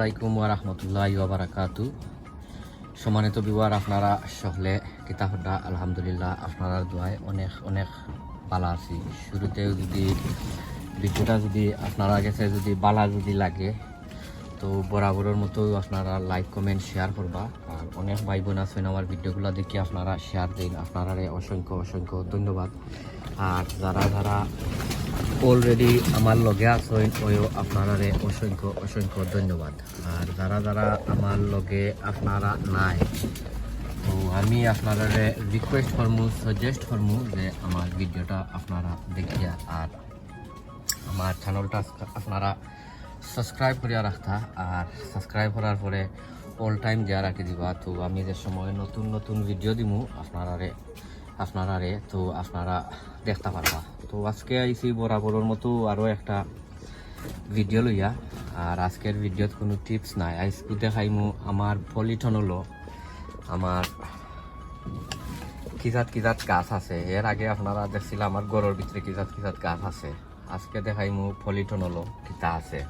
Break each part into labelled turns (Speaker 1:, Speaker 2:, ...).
Speaker 1: আলাইকুম ওয়া রাহমাতুল্লাহি ওয়া বারাকাতু সম্মানিত বিবার আপনারা সকলে কিতাবটা, আলহামদুলিল্লাহ, আপনারা দোয়ায় অনেক অনেক ভালো আছি। শুরুতে যদি ভিডিওটা যদি আপনারা কাছে যদি বালা যদি লাগে, তো বরাবরের মতো আপনারা লাইক, কমেন্ট, শেয়ার করবা। আর অনেক ভাই বোন আছেন আমার ভিডিওগুলো দেখে আপনারা শেয়ার দিন। আপনারা অসংখ্য অসংখ্য ধন্যবাদ। আর যারা যারা অলরেডি আমার লগে আছেন ওইও আপনারারে অসংখ্য অসংখ্য ধন্যবাদ। আর যারা যারা আমার লগে আপনারা নাই, তো আমি আপনারারে রিকোয়েস্ট করমু সাজেস্ট করমু যে আমার ভিডিওটা আপনারা দেখিয়া আর আমার চ্যানেলটা আপনারা সাবস্ক্রাইব করিয়া রাখতা। আর সাবস্ক্রাইব করার পরে অল টাইম দেওয়া রাখি দিবা। তো আমি যে সময় নতুন নতুন ভিডিও দিমু, আপনারারে আপনারারে, তো আপনারা দেখতে পারবা তো আজকে আইসি বরাবরের মতো আরও একটা ভিডিও লইয়া। আর আজকের ভিডিওত কোনো টিপস নাই। আজকে দেখাইমু আমার পলিথন হলো আমার কিজাত কিজাত গাছ আছে। এর আগে আপনারা দেখছিলাম আমার গড়ের ভিতরে কিজাত কিজাত গাছ আছে। আজকে দেখাইমু পলিথন হলো কিতা আছে।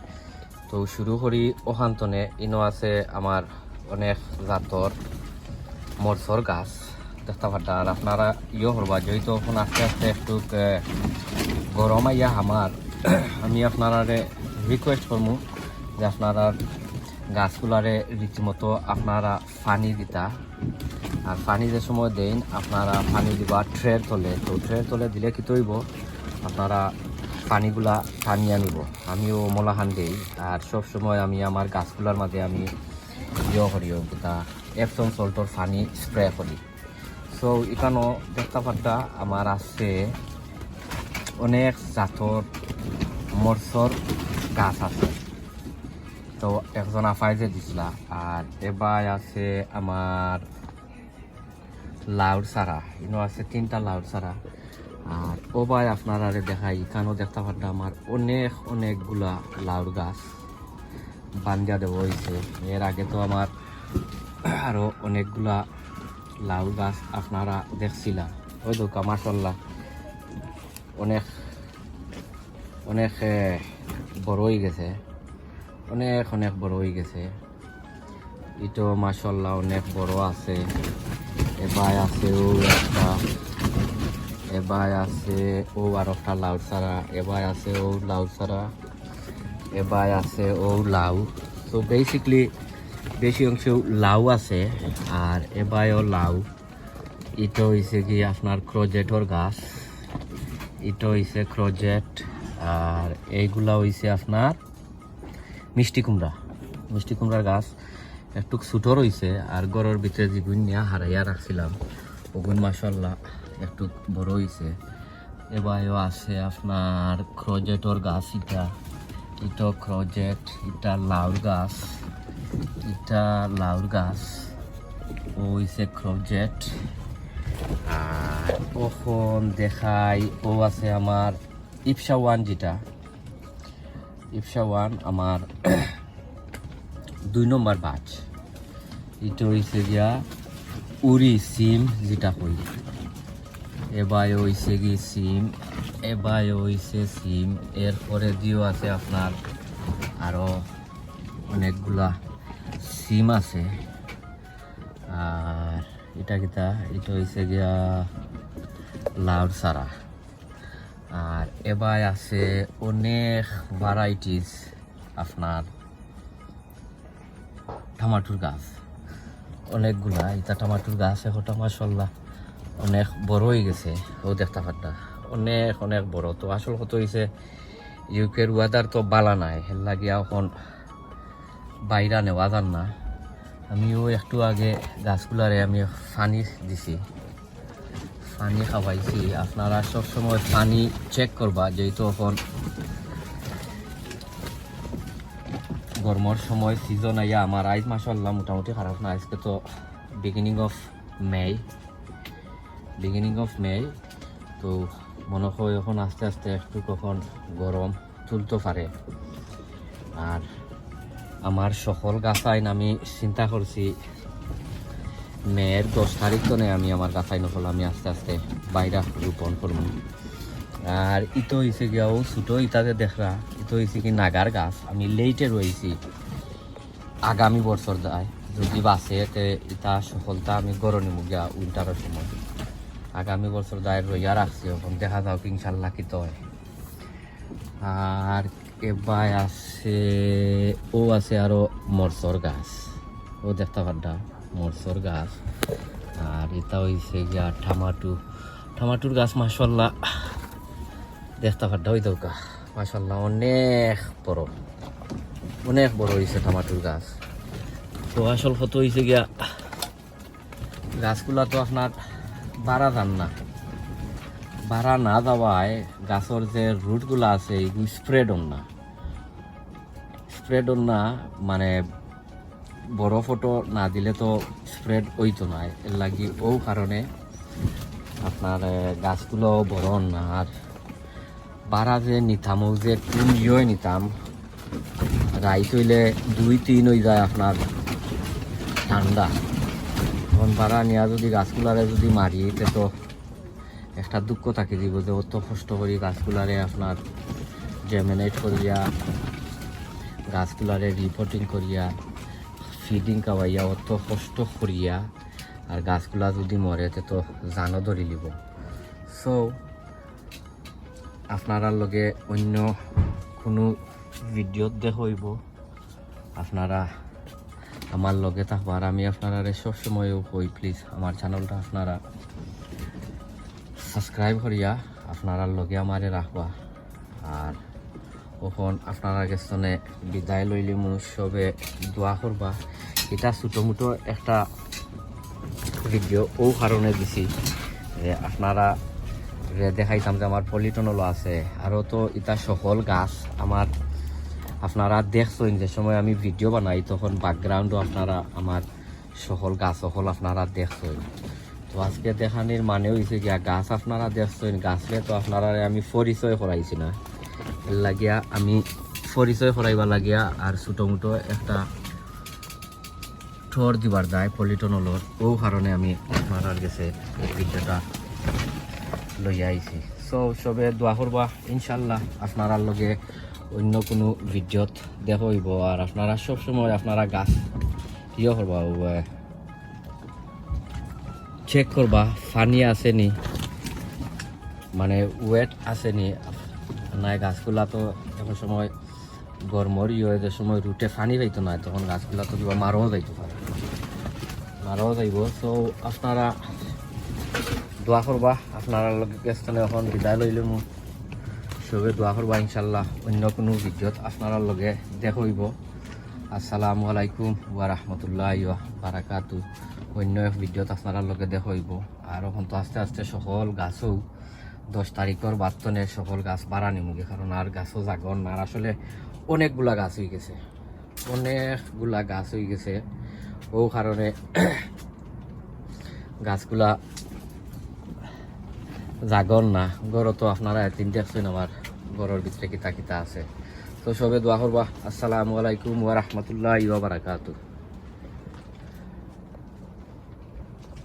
Speaker 1: তো শুরু করি ওখান্তনে ইনো আছে আমার অনেক জাতর মরসর গাছ। দেখতে পারতা আপনারা ইয়ে করবা যেহেতু এখন আস্তে আস্তে একটু গরম আইয়া আমার আমি আপনারা রিকোয়েস্ট করব যে আপনারা গাছগুলারে রীতিমতো আপনারা পানি দিতা। আর পানি যে সময় দেন, আপনারা পানি দিবা ট্রের তলে। তো ট্রের তলে দিলে কি তৈব? আপনারা পানিগুলা টানিয়ে নিব। আমিও মলাহান দিই। আর সব সময় আমি আমার গাছগুলার মাঝে আমি ইয়ে করি তা এপসন সল্টর পানি স্প্রে করি। সো এখানেও দেখতে পারতা আমার আছে অনেক জাতর মরসর গাছ আছে। তো, একজন আফাই যে দিছিলা, আর এবার আছে আমার লাউড সারা ইনো আছে তিনটা লাউড সারা আর ওবাই আপনারা দেখাই, এখানেও দেখতে পারতা আমার অনেক, অনেকগুলা লাউড গাছ বান্দিয়া দেওয়া হয়েছে এর আগে তো আমার আরও অনেকগুলা লাউ গাছ আপনারা দেখছিলাম ওই তো মাসাল্লাহ অনেক অনেক বড় হয়ে গেছে। অনেক অনেক বড় হয়ে গেছে। ইটো মাসাল্লাহ অনেক বড় আছে। এবার আছে ও একটা এবার আছে ও আর একটা লাউ ছাড়া এবার আছে ও লাউ ছাড়া এবার আছে ও লাউ। তো বেসিকলি বেশি অংশ লাউ আছে, আর এবারও লাউ। ইটো হয়েছে কি আপনার ক্রোজেটর গাছ। ইটো হয়েছে ক্রোজেট, আর এইগুলা হয়েছে আপনার মিষ্টি কুমড়া। মিষ্টি কুমড়ার গাছ একটু ছোটো রয়েছে আর গড়ের ভিতরে যেগুন নিয়ে হারাইয়া রাখছিলাম, ওগুন মাসাল্লাহ একটু বড় হয়েছে এবারও আছে আপনার ক্রোজেটর গাছ, ইটা, ইটো ক্রোজেট, ইটা লাউর গাছ। ইটা লাউর গাছ। ও হইছে ক্রোজেট আর ওখন দেখাই, ও আছে আমার ইপসা ওয়ান যেটা। ইপসা ওয়ান আমার দুই নম্বর বাচ এটা হইছে গিয়া উড়ি সিম যেটা কই। এবার হইছে কি সিম, এবার হইছে সিম। এরপরে দিও আছে আপনার আরও অনেকগুলা সিম আছে। আর এটা কিতা? এটা হইছে গিয়া লাউড সারা। আর এবার আছে অনেক ভ্যারাইটিস আপনার টমাটোর গাছ। অনেকগুলা, এটা টমাটোর গাছ এখন মাসাল্লাহ অনেক বড় হয়ে গেছে। ও দেখতে পারতা। অনেক অনেক বড়। তো আসল কত হয়েছে ইউকের ওয়েদার তো বালা নাই। হের লাগিয়া এখন বাইরা নেওয়া যান না। আমিও একটু আগে গাছগুলারে আমি পানি দিছি। পানি খাওয়াইছি। আপনারা সবসময় পানি চেক করবা, যেহেতু এখন গরমের সময় সিজন আইয়া আমার আইজ মাসাল্লাহ মোটামুটি খারাপ না। আজকে তো beginning of May beginning of May তো মনে হয় এখন আস্তে আস্তে একটু কখন গরম তুলতে পারে। আর আমার সকল গাছাইন আমি চিন্তা করছি। মেয়ের দশ তারিখ তো আমি আমার গাছাই নকল আমি আস্তে আস্তে বাইরা রোপণ করব। আর ইতো হয়েছে গিয়াও ছোটো ইটাতে দেখরা ইতো হয়েছে কি নাগার গাছ। আমি লেইটে রয়েছি আগামী বছর যায়, যদি বাসে তে ইতা সফলতা আমি গরনি মুগিয়া উইন্টারের সময়। আগামী বছর দায়ের রইয়া রাখছি এখন, দেখা যাও কি ইনশাল্লাহ কি তো হয়। আর এবার আছে ও আছে আরও মরসর গাছ ও দেখতে পারডা মরসর গাছ আর এটা হইছে গিয়া টমাটো টমাটোর গাছ মাসাল্লাহ দেখতে পারডা ওই দৌকা মাসাল্লাহ অনেক বড় অনেক বড় হয়েছে টমাটোর গাছ তো আসল কত হয়েছে গিয়া গাছগুলা তো আপনার বাড়া যান না বাড়া না যাওয়ায় গাছের যে রুটগুলো আছে এগুলো স্প্রেড না স্প্রেড না মানে বড় ফটো না দিলে তো স্প্রেড হইতো না। এর লাগি ও কারণে আপনার গাছগুলো বড় না। আর বাড়া যে নিতাম যে কোন ইয়ে নিতাম, রাইত হইলে দুই তিন হয়ে যায় আপনার ঠান্ডা। এখন বাড়া নিয়া যদি গাছগুলারে যদি মারি তে তো একটা দুঃখ থাকি দিব যে অত কষ্ট করি গাছগুলারে আপনার জেমিনেট করিয়া গাছগুলারে রিপোর্টিং করিয়া ফিডিং খাওয়াইয়া, অত কষ্ট করিয়া, আর গাছগুলা যদি মরে, তে জানো ধরি লিব। সো আপনার লগে অন্য কোনো ভিডিওত দেখইব। আপনারা আমার লগে থাকবার, আমি আপনারা সবসময় কই প্লিজ আমার চ্যানেলটা আপনারা সাবস্ক্রাইব করিয়া আপনারা লগে আমারে রাখবা। আর ওখন আপনারা গেছনে বিদায় লইলে মু সবে দোয়া করবা। এটা ছোটো মোটো একটা ভিডিও ও কারণে দিছি যে আপনারা দেখাইতাম যে আমার পলিটনলো আছে আরও তো এটা সকল গাছ আমার আপনারা দেখছেন যে সময় আমি ভিডিও বানাই, তখন ব্যাকগ্রাউন্ডও আপনারা আমার সকল গাছ সকল আপনারা দেখছেন। তো আজকে দেখানির মানে হয়েছে গাছ আপনারা দেখছেন গাছলে তো আপনারা আমি পরিচয় করাইছি না। লাগিয়া আমি পরিচয় করাইবা লাগিয়া আর ছোটো মোটো একটা ঠোর দিবার দায় পলিটনলর ও কারণে আমি আপনার গেছে ভিডিওটা লইয়া আইছি সো সবে দোয়া করবা ইনশাল্লাহ আপনারা লগে অন্য কোনো ভিডিওত দেখইব আর আপনারা সবসময় আপনারা গাছ ইয়ে করবা চেক করবা পানি আসেনি মানে ওয়েট আসেনি নাই, গাছগুলা তো এখন সময় গরমর ইয়ে যে সময় রুটে পানি পাইতো না, তখন গাছগুলা তো কিবা মারাও যাইতো পারে। মারাও যাইব। তো আপনারা দোয়া করবা, আপনারা গেছনে এখন বিদায় লইলে মো সবে দোয়া করবা, ইনশাল্লাহ অন্য কোনো ভিডিওত আপনারা লগে দেখইব আসসালামু আলাইকুম ওয়া রাহমাতুল্লাহি ওয়া বারাকাতু। অন্য এক ভিডিওত আপনারা লগে দেখইব আর এখন তো আস্তে আস্তে সকল গাছও দশ তারিখের বাতনে সকল গাছ বাড়ানি মুখে কারণ আর গাছও জাগন আর আসলে অনেকগুলা গাছ হয়ে গেছে। অনেকগুলা গাছ হয়ে গেছে। ও কারণে গাছগুলা জাগর না। গড় তো আপনারা এদিন দেখছেন, আমার গড়ের ভিতরে কিতা কিতা আছে। তো সবে দোয়া করবা। আসসালামু আলাইকুম ওয়া বারাকাতুহু।